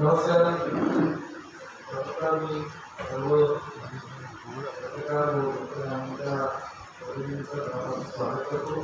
नमस्कार. नमस्कार. मी सर्व पत्रकार आमच्या स्वागत करतो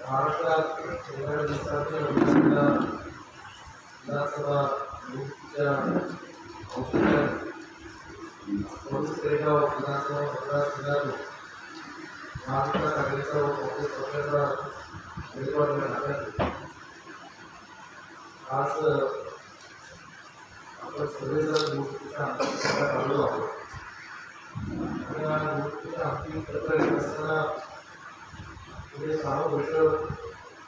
महाराष्ट्रात विधानसभा विधानसभा निवडणुकीच्या तरेगाव विधानसभा व काँग्रेस पक्षाचा उमेदवार आला. आज आपण सगळेजण निवडणुकीच्या अंतिम टप्प्यात आलो आहोत आणि या निवडणुकीच्या अंतिम टप्प्यात येत असताना पुढे सहा वर्ष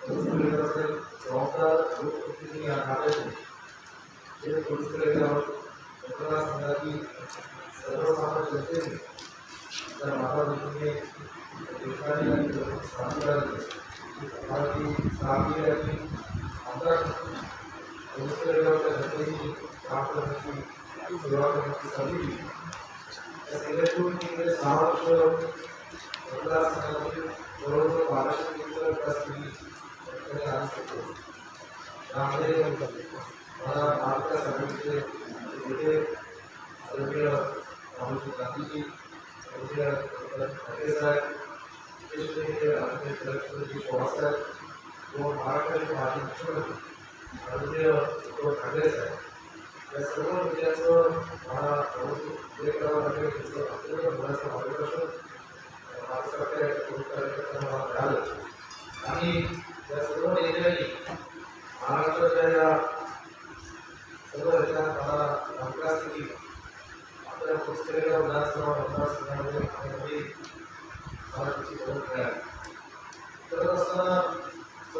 पोलिसकडे जबाबदार लोकप्रतिनिधी नात्याने जे पोलिसकडे मतदारसंघातील सर्वसामान्य जनतेने त्या महाराजांनी देशाने आणि स्थानिकांनी मराठी साहसी आणि जनतेची काम करण्याची सेवा करण्याची संधी दिली त्या सेवेतून सहा वर्ष मतदारसंघामध्ये जवळजवळ बाराशे किलोमीटर विकास केली ठिकाणी आणू शकतो त्यामध्ये मला महाविकास आघाडीचे नेते आदरणीय राहुलजी गांधीजी आदरणीय ठाकरे साहेब विशेष नेते आदरणीय शरदचंद्रजी पवार साहेब व महाराष्ट्राचे माजी मुख्यमंत्री आदरणीय उद्धव ठाकरे साहेब या सर्व नेत्यांचं मला उल्लेख करावा लागेल त्याचं अत्यंत मोलाचं मार्गदर्शन महाराष्ट्रातल्या तरुण कार्यकर्त्यांना मला मिळालं आणि या सर्व नेत्यांनी महाराष्ट्राच्या या सर्व ह्याच्यात मला विकास केली आपल्या पुस्तकेला विधानसभा मतदारसंघामध्ये आणण्यामध्ये मला त्याची मदत मिळाली करत असताना सर्व तुमच्या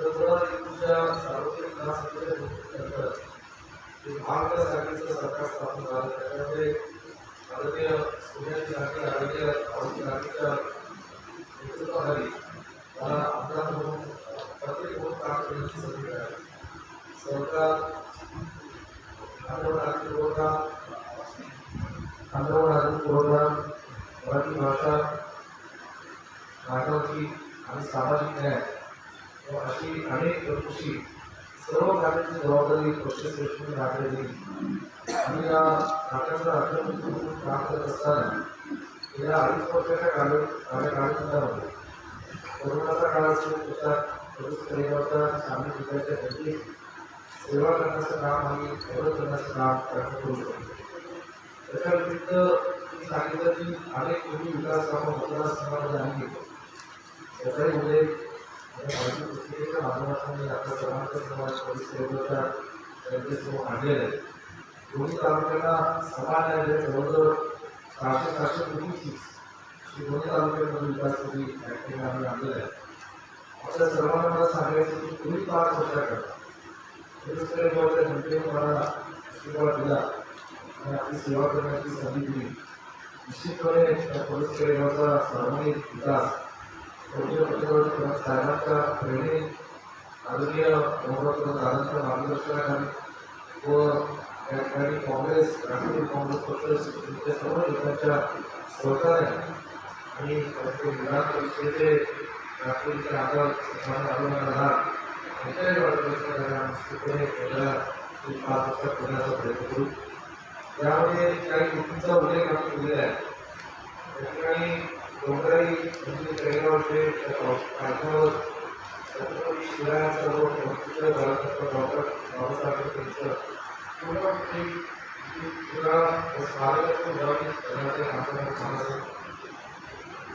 सार्वजनिक महाविकास आघाडीचं सरकार स्थापन झालं त्याच्यामध्ये आदरणीय सोनियाजी गांधी आदरणीय राहुल गांधीच्या नेतृत्वाखाली मला आमदार म्हणून प्रत्येक म्हणून काम करण्याची संधी मिळाली सरकार पुरवठा पुरवठा मराठी भाषा नागरिकी आणि सामाजिक न्याय अनेक सर्व कार्याची जबाबदारी पक्षश्रेष्ठी लागलेली आणि या नाट्याचा अर्थमंत्री काम करत असताना गेल्या अडीच वर्षाच्या काल होते. कोरोनाचा काळ असेल त्याच्यात पोलीस परिवाराच्या सामील जिल्ह्याच्या जनतेची सेवा करण्याचं काम आणि मदत करण्याचं काम करण्यात करू शकतो. त्याच्या व्यतिरिक्त मी सांगितलं की अनेक पूर्वी विकास कामं मतदारसंघामध्ये आणली. त्याचाही उल्लेख माहिती पोलीस सेवेच्या जनतेसमोर आणलेलं आहे दोन्ही समान आहे जवळजवळ सहाशे सहाशे कोटीची दोन्ही तालुक्यांमध्ये विकास केली आम्ही आहे आपल्या सर्वांना मला सांगायचं की पूर्वी पाच वर्षाकरता पोलीसकडे जेव्हा जनतेने मला आशीर्वाद दिला आणि आपली सेवा करण्याची संधी दिली निश्चितपणे त्या पोलीस जेव्हाचा सर्वांगीण विकास योग्य पद्धतीवर साहेबांच्या प्रेरणे आदरणीय दादांच्या मार्गदर्शनाखाली व या ठिकाणी काँग्रेस राष्ट्रवादी काँग्रेस पक्ष इथल्या सर्व नेत्यांच्या सहकार्याने आणि ते विधान परिषदेचे राष्ट्रवादीचे आमदार सन्मान आंदोलनाला यांच्याही मार्गदर्शनाखाली निश्चितपणे पाच वर्षात करण्याचा प्रयत्न करू त्यामध्ये काही गोष्टींचा उल्लेख आम्ही केलेला आहे. त्या ठिकाणी डोंगराई म्हणजे तळेगावचे काठावर छत्रपती शिवरायांचं व प्रमुख डॉक्टर बाबासाहेब आंबेडकरांचं पूर्ण एक पुरा स्मारक उभारणी करण्याचे आमचं काम असेल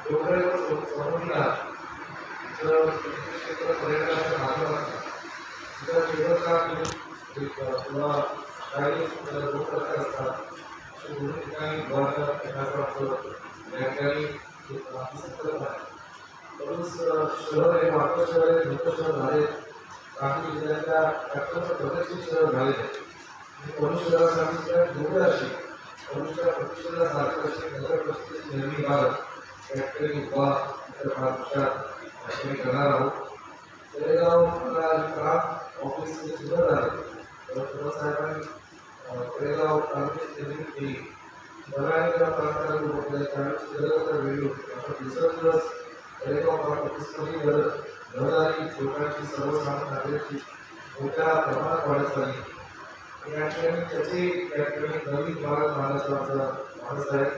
डोंगराईवर समजला तर क्षेत्र पर्यटनाच्या माध्यमातून तिथं केवळ किंवा काही लोक करत असतात असे दोन्ही ठिकाणी उभारण्यात येण्याचं आमचं या ठिकाणी एक शहर हे मात्र शहर हे मोठं शहर झाले काही जिल्ह्याच्या अत्यंत प्रगतशील शहर झाले आणि कोणी शहरासाठी जेवढे अशी कोणीच्या प्रतिष्ठेसारखं अशी नगर परिस्थिती निर्मिती भारत या ठिकाणी उभा इतर पाच वर्षात करणार आहोत तळेगाव मला काम सुद्धा झाले तर साहेबांनी तळेगाव तालुक्याची निर्मिती केली बघायला प्रांताला त्यावेळेस गरज तर वेगळी होती आपण दुसरा दिवस तळेगाव ऑफिसमध्ये गरज घरदारी लोकांची सर्वसामान्य नागरिकांची मोठ्या प्रमाणात वाढत झाली या ठिकाणी त्याचे या ठिकाणी नवीन भारत मानाचा माणूस आहे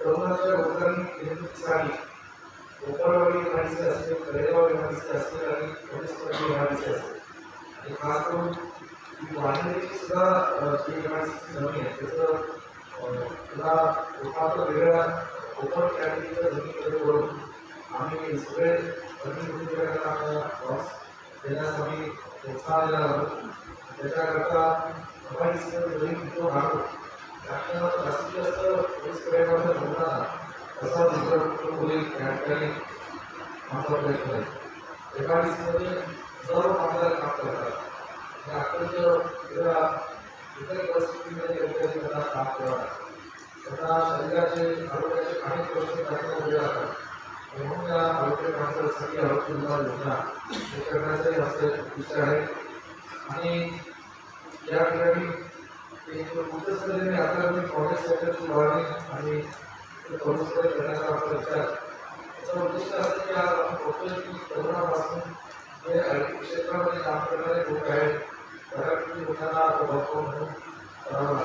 तरुणाच्या लोकांनी कोपरवाडी माणसे असतील माणसे असतील आणि पोलीसवाडी माणसे असतील आणि खास करून वाहनाची सुद्धा जी माणसाची जमीन आहे त्याचं अ, तुला लोकांचं वेगळ्या कोपर कॅटेगरीच्या जमिनीकडे वळून आम्ही सगळे जमीन देण्यास आम्ही प्रोत्साहन देणार आहोत त्याच्याकरता अफगाणिस्तान जमीन तो राहतो त्यातनं जास्तीत जास्त पोलीस कडेगावच्या लोकांना कसा दुसरं होईल या ठिकाणी आमचा प्रयत्न आहे एका एकाडीसमध्ये सर्व कामगार काम करतात. आणि आपण जर इतर परिस्थितीमध्ये कधी त्यांना काम करावं त्यांना शरीराचे आरोग्याचे अनेक प्रश्न त्यांना उभे राहतात म्हणून या आरोग्य माणसासाठी आरोग्य विमा योजना हे करण्याचाही आमचा विचार आहे आणि या ठिकाणी उच्चस्तरीय आता मी कॉलेज सेक्टरची उभारणी आणि कौन्सिलर करण्याचा आपला विचार त्याचा उद्दिष्ट असं की आज आपण बघतोय की कोरोनापासून जे आरोग्य क्षेत्रामध्ये काम करणारे लोक आहेत बऱ्यापैकी करावं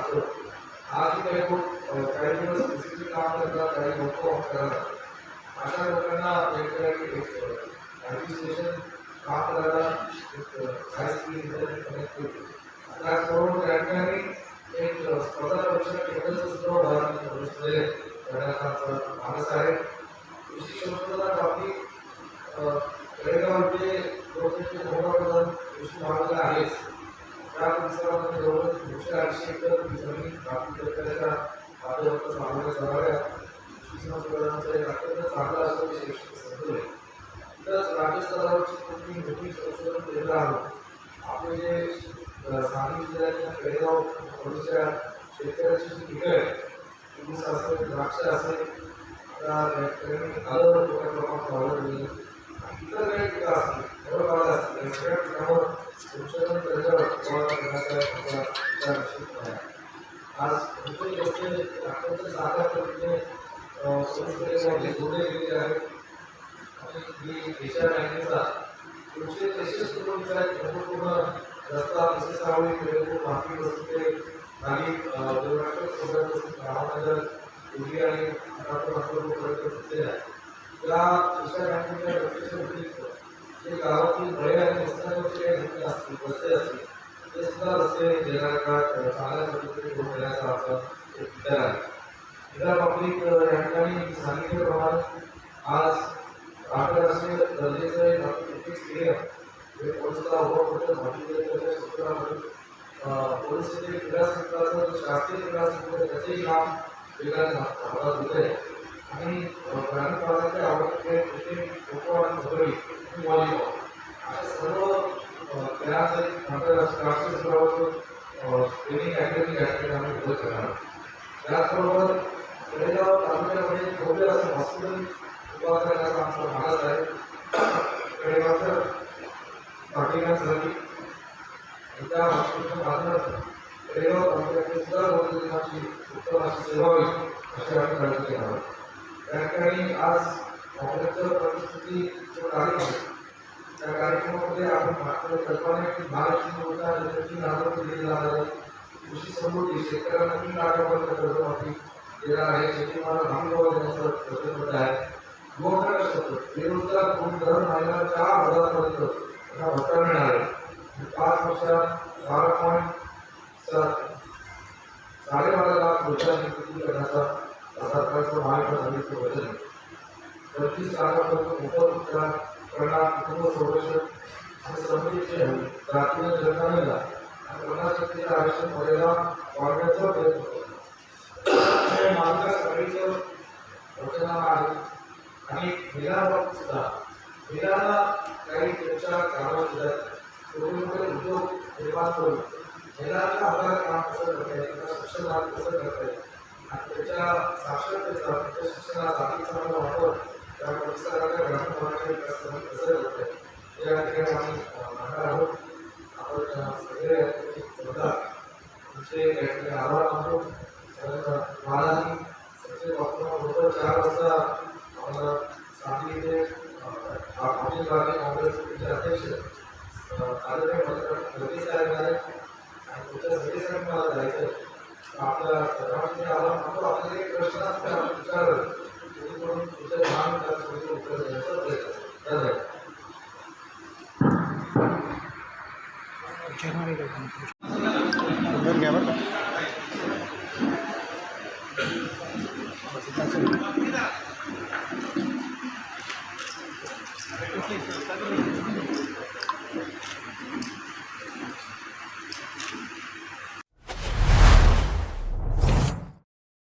आज काही लोक काही दिवस फिजिकली काम करतात काही लोक अशा लोकांना वेगवेगळ्या आय स्टेशन काम करायला कनेक्ट होते ठिकाणी एक स्पर्धा परीक्षा केंद्राचं सुद्धा उदाहरण प्रवेशमध्ये करण्याचा आमचा मानस आहे कृषी संशोधना बाबतीत अ, खेडेगावचे लोकांचे मोठा कृषी महाविद्यालय आहेच त्या परिसरामध्ये जवळजवळ दोनशे अडीचशे एकर जमीन प्राप्त शेतकऱ्याच्या माध्यमातून चालवल्या जाणाऱ्या कृषी संशोधनाचं एक अत्यंत चांगलं असं शैक्षणिक संकुल आहे तिथंच राज्यस्तरावरची कुठली मोठी संशोधन केंद्र आहे आपले जे अ, सांगली खेडेगाव परिसराच्या शेतकऱ्याची जी पिकं आहे. ऊस असेल द्राक्ष असेल आता आलं मोठ्या प्रमाणात वाढवलं इतर काही पिकं असतील फळबागा रस्ता तसेच आवडी खेळपूर सोबत रामनगर आणि नागपूरपर्यंत आहे त्या एशिया बँकेच्या रस्त्याच्या व्यतिरिक्त जे गावातील बळे आणि काही असतील रस्ते असतील ते सुद्धा रस्ते काळात चांगल्या पद्धतीने करून विचार आहे. या पब्लिक या ठिकाणी सांगितल्याप्रमाणे आज आंतरराष्ट्रीय स्टेडियम हे पोलिसला उभं पोलीस क्रीडा क्षेत्राचं शासकीय क्रीडा क्षेत्र आहे त्याचेही काम होत आहे आणि ग्रामीण भागातले आवडते खेळ क्रिकेट खो आणि कबड्डी आणि व्हॉलीबॉल अशा सर्व अ, एक आंतरराष्ट्रीय राष्ट्रीय स्तरावरचं ट्रेनिंग अकॅडमी आम्ही उभं करणार त्याचबरोबर खेडेगाव तालुक्यामध्ये भव्य असं हॉस्पिटल उभा करण्याचा आमचा भागात आहे खेडेगावचं पाठिंबा झाली त्या हॉस्पिटलच्या माध्यमातून खेडेगाव तालुक्यातील सुद्धा रोगनिदानाची उत्तम अशी सेवा होईल अशी आम्ही काळजी घेणार त्या ठिकाणी आज काँग्रेसचं परिस्थिती जो कार्यक्रम आहे. त्या कार्यक्रमामध्ये आपण मात्र कल्पना की योजना योजनेची जाणार आहे कृषी समृद्धी शेतकऱ्यांना तीन लाखापर्यंत कर्जमाफी देणार आहे. शेतीमाला हमी देण्याचं वचनबद्ध आहे. युवकांना शब्द बेरोजगार होऊन दर महिन्याला चार हजारापर्यंत त्यांना भत्ता आहे. आणि पाच वर्षात बारा पॉईंट साडेबारा लाख रोजगार निर्मिती करण्याचा सरकारचं महाविकास आघाडीचं वचन आहे पंचवीस लाखापर्यंत उपचार करणार कुटुंब संरक्षण आणि राष्ट्रीय जनगणनेला पन्नास टक्केच्या आरक्षण मर्यादा वाढवण्याचा प्रयत्न करतो. महाविकास आघाडीचं आहे. आणि महिलांबाबत सुद्धा. महिलांना काही त्यांच्या कामात छोटे उद्योग निर्माण करून महिलांच्या हाताला काम कसं करता येईल? शिक्षण कसं करता येईल? आणि त्याच्या साक्षरतेचा त्याच्या शिक्षणाचा आणि वापर त्या परिसराच्या ग्रामीण भागाच्या विकासामध्ये कसं करता येईल? या ठिकाणी आम्ही अ, मांडणार आहोत आपण अ, सगळे जोरदार तुमचे या ठिकाणी आभार मानतो कारण महाराजांनी सगळे बरोबर चार वाजता आम्हाला सांगली इथे अनिल गांधी काँग्रेसचे अध्यक्ष आदरणीय मोदी साहेब आणि पुढच्या वेळेसाठी मला जायचं आपल्या सर्वांनी आला. आपण आपल्याला एक प्रश्न असते विचारलं. जेणेकरून उत्तर प्रयत्न धन्यवाद. Tá Sabe?